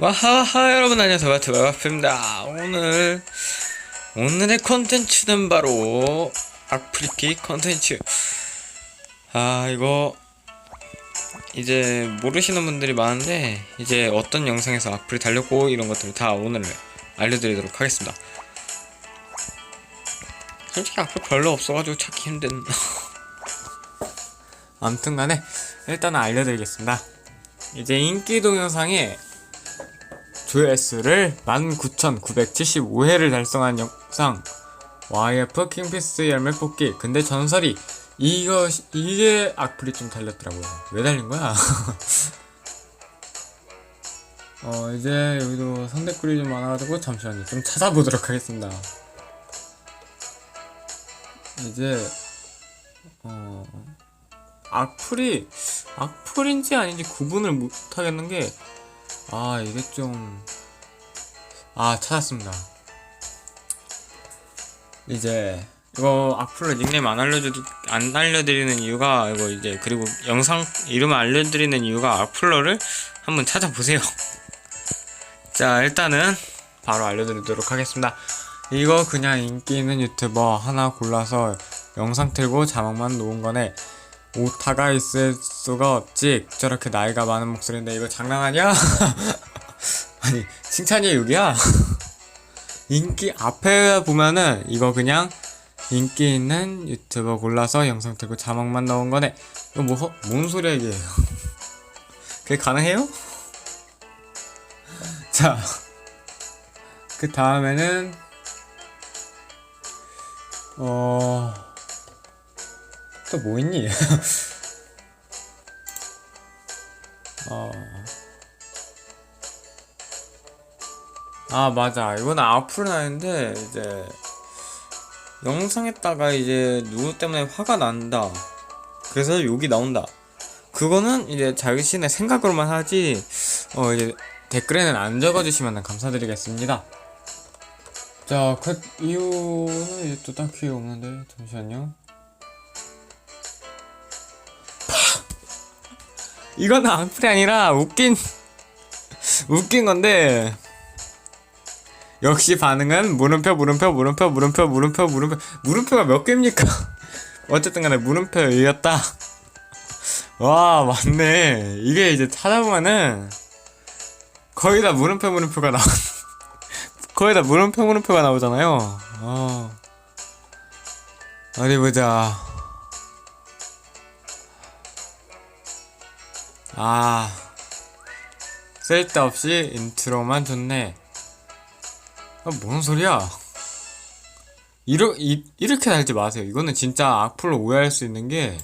와하하 여러분 안녕하세요. 바트바바입니다. 오늘 오늘의 컨텐츠는 바로 악플리키 컨텐츠. 아 이거 이제 모르시는 분들이 많은데 이제 어떤 영상에서 악플이 달렸고 이런 것들을 다 오늘 알려드리도록 하겠습니다. 솔직히 악플 별로 없어가지고 찾기 힘든. 아무튼간에 일단은 알려드리겠습니다. 이제 인기 동영상에 조회수를 19,975회를 달성한 영상. YF 킹피스 열매 뽑기. 근데 전설이 이거 이게 악플이 좀 달렸더라고요. 왜 달린 거야? 어 이제 여기도 선댓글이 좀 많아가지고 잠시만요. 좀 찾아보도록 하겠습니다. 이제 어 악플이 악플인지 아닌지 구분을 못 하겠는 게 아 이게 좀 아 찾았습니다. 이제 이거 악플로 닉네임 안 알려주 안 알려드리는 이유가 이거 이제 그리고 영상 이름을 알려드리는 이유가 악플러를 한번 찾아보세요. 자 일단은 바로 알려드리도록 하겠습니다. 이거 그냥 인기 있는 유튜버 하나 골라서 영상 틀고 자막만 놓은 거네 오타가 있을 수가 없지 저렇게 나이가 많은 목소리인데 이거 장난하냐? 아니 칭찬이 여기야? 인기 앞에 보면은 이거 그냥 인기 있는 유튜버 골라서 영상 틀고 자막만 넣은 거네 이거 뭐, 허- 뭔 소리야 이게 그게 가능해요? 자 그 다음에는 어... 또 뭐 있니? 어. 아, 맞아. 이거는 앞으로 나는데, 이제, 영상에다가 이제 누구 때문에 화가 난다. 그래서 욕이 나온다. 그거는 이제 자신의 생각으로만 하지, 어, 이제 댓글에는 안 적어주시면 감사드리겠습니다. 자, 그 이유는 이제 또 딱히 없는데, 잠시만요. 이거는 악플이 아니라 웃긴 웃긴 건데 역시 반응은 물음표 물음표 물음표 물음표 물음표 물음표. 물음표가 몇 개입니까? 어쨌든 간에 물음표 이겼다. 와 맞네. 이게 이제 찾아보면은 거의 다 물음표 물음표가 나오 거의 다 물음표 물음표가 나오잖아요. 어. 어디 보자 아 쓸데없이 인트로만 좋네. 아, 뭔 소리야? 이러, 이, 이렇게 달지 마세요. 이거는 진짜 악플로 오해할 수 있는 게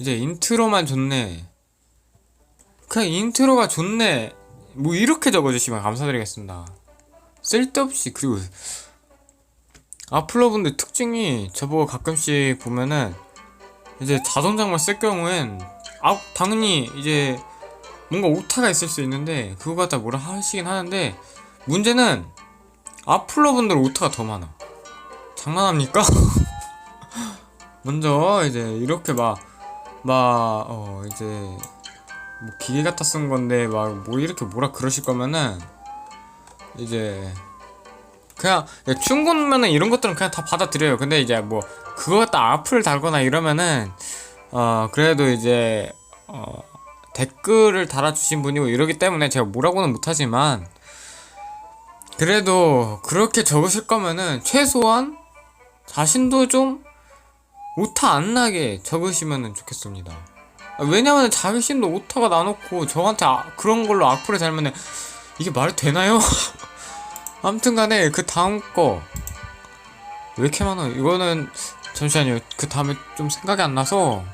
이제 인트로만 좋네. 그냥 인트로가 좋네. 뭐 이렇게 적어주시면 감사드리겠습니다. 쓸데없이 그리고 악플러 분들 특징이 저보고 가끔씩 보면은 이제 자동장만 쓸 경우엔 아 당연히 이제 뭔가 오타가 있을 수 있는데 그거 갖다 뭐라 하시긴 하는데 문제는 아플러 분들 오타가 더 많아 장난합니까? 먼저 이제 이렇게 막 막 어 이제 뭐 기계 갖다 쓴 건데 막 뭐 이렇게 뭐라 그러실 거면은 이제 그냥 충분면은 이런 것들은 그냥 다 받아들여요 근데 이제 뭐 그거 갖다 악플 달거나 이러면은 어 그래도 이제 어 댓글을 달아주신 분이고 이러기 때문에 제가 뭐라고는 못하지만 그래도 그렇게 적으실 거면은 최소한 자신도 좀 오타 안 나게 적으시면 좋겠습니다. 아, 왜냐면 자신도 오타가 나놓고 저한테 아- 그런 걸로 악플을 달면은 이게 말이 되나요? 아무튼 간에 그 다음 거 왜 이렇게 많아? 이거는 잠시만요. 그 다음에 좀 생각이 안 나서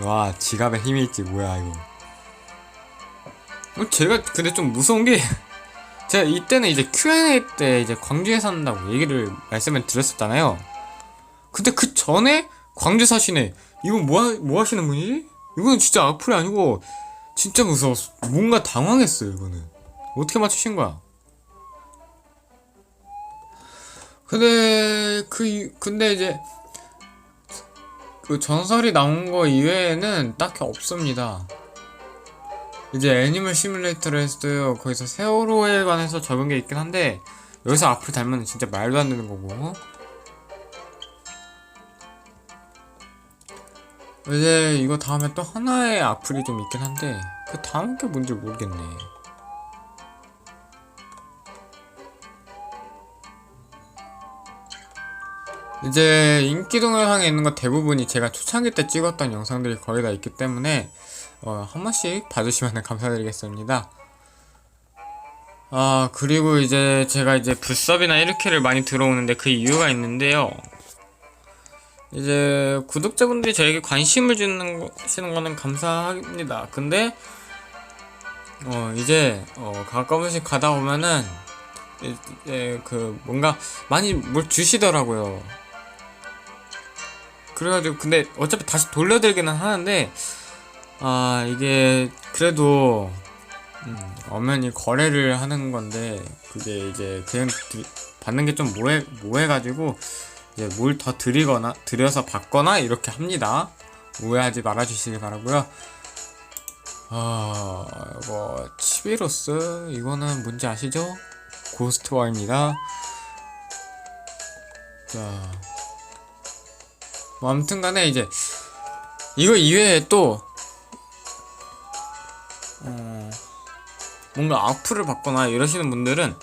와 지갑에 힘이 있지. 뭐야 이거. 어, 제가 근데 좀 무서운 게 제가 이때는 이제 Q&A 때 이제 광주에 산다고 얘기를 말씀을 드렸었잖아요. 근데 그 전에 광주 사시네. 이건 뭐, 하, 뭐 하시는 분이지? 이건 진짜 악플이 아니고 진짜 무서웠어 뭔가 당황했어요 이거는 어떻게 맞추신 거야? 근데 그 이- 근데 이제 그 전설이 나온 거 이외에는 딱히 없습니다. 이제 애니멀 시뮬레이터를 했어요. 거기서 세월호에 관해서 적은 게 있긴 한데 여기서 앞을 달면 진짜 말도 안 되는 거고. 이제 이거 다음에 또 하나의 악플이 좀 있긴 한데 그 다음 게 뭔지 모르겠네. 이제 인기 동영상에 있는 거 대부분이 제가 초창기 때 찍었던 영상들이 거의 다 있기 때문에 어, 한 번씩 봐주시면 감사드리겠습니다. 아 그리고 이제 제가 이제 불섭이나 이렇게를 많이 들어오는데 그 이유가 있는데요. 이제 구독자분들이 저에게 관심을 주는 거, 시는 거는 감사합니다. 근데 어 이제 어 가끔씩 가다 보면은 이제 그 뭔가 많이 뭘 주시더라고요. 그래가지고 근데 어차피 다시 돌려드리기는 하는데 아 이게 그래도 음, 엄연히 거래를 하는 건데 그게 이제 그냥 드- 받는 게 좀 모해 모해가지고 이제 뭘 더 드리거나 드려서 받거나 이렇게 합니다. 오해하지 말아주시기 바라고요. 아 이거 치비로스 이거는 뭔지 아시죠? 고스트와입니다. 자, 뭐 아무튼 간에 이제 이거 이외에 또 어, 뭔가 악플을 받거나 이러시는 분들은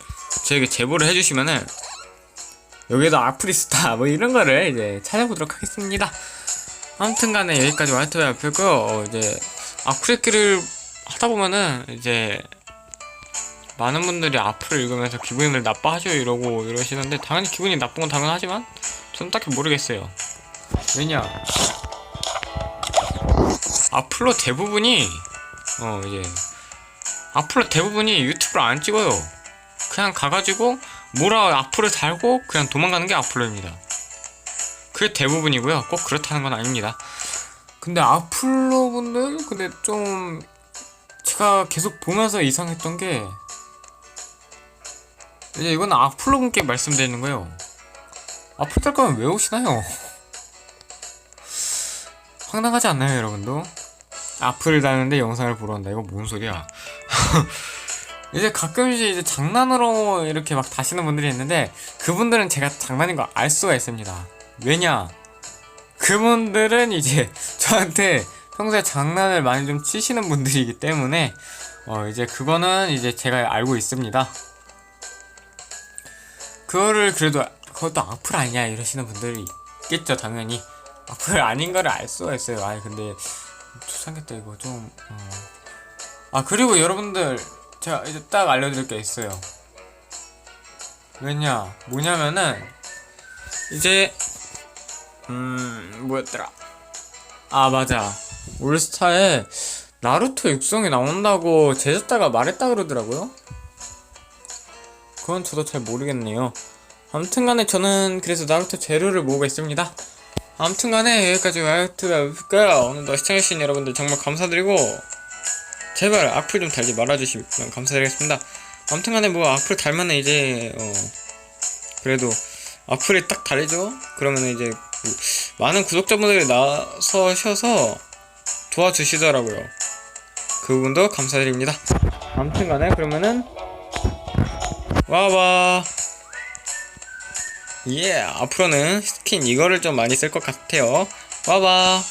저에게 제보를 해주시면은 여기에다 악플이 스타 뭐 이런 거를 이제 찾아보도록 하겠습니다. 아무튼 간에 여기까지 와이트웨어 앞이고요. 어, 이제 악플읽기를 하다 보면은 이제 많은 분들이 악플을 읽으면서 기분을 나빠하죠 이러고 이러시는데 당연히 기분이 나쁜 건 당연하지만 저는 딱히 모르겠어요. 왜냐 악플로 대부분이 어 이제 악플로 대부분이 유튜브를 안 찍어요. 그냥 가가지고 뭐라 악플을 달고 그냥 도망가는 게 악플러입니다. 그게 대부분이고요. 꼭 그렇다는 건 아닙니다. 근데 악플러 분들 근데 좀 제가 계속 보면서 이상했던 게 이제 이건 악플러 분께 말씀드리는 거예요. 악플 달 거면 왜 오시나요? 황당하지 않나요, 여러분도? 악플을 다는데 영상을 보러 온다. 이거 뭔 소리야? 이제 가끔씩 이제 장난으로 이렇게 막 다시는 분들이 있는데 그분들은 제가 장난인 거 알 수가 있습니다. 왜냐? 그분들은 이제 저한테 평소에 장난을 많이 좀 치시는 분들이기 때문에 어 이제 그거는 이제 제가 알고 있습니다. 그거를 그래도 그것도 악플 아니야 이러시는 분들이 있겠죠 당연히 악플 아닌 거를 알 수가 있어요. 아니 근데 초창기 때 이거 좀 어. 아 그리고 여러분들 제가 이제 딱 알려드릴 게 있어요. 왜냐 뭐냐면은 이제 음 뭐였더라 아 맞아 올스타에 나루토 육성이 나온다고 제작자가 말했다 그러더라고요 그건 저도 잘 모르겠네요 아무튼간에 저는 그래서 나루토 재료를 모으고 있습니다 아무튼간에 여기까지 볼까요 오늘도 시청해주신 여러분들 정말 감사드리고 제발 악플 좀 달지 말아주시면 감사드리겠습니다. 아무튼간에 뭐 악플 달면은 이제 어 그래도 악플이 딱 달리죠? 그러면 이제 그 많은 구독자분들이 나서셔서 도와주시더라고요. 그 부분도 감사드립니다. 아무튼간에 그러면은 와와 예 앞으로는 스킨 이거를 좀 많이 쓸 것 같아요. 와와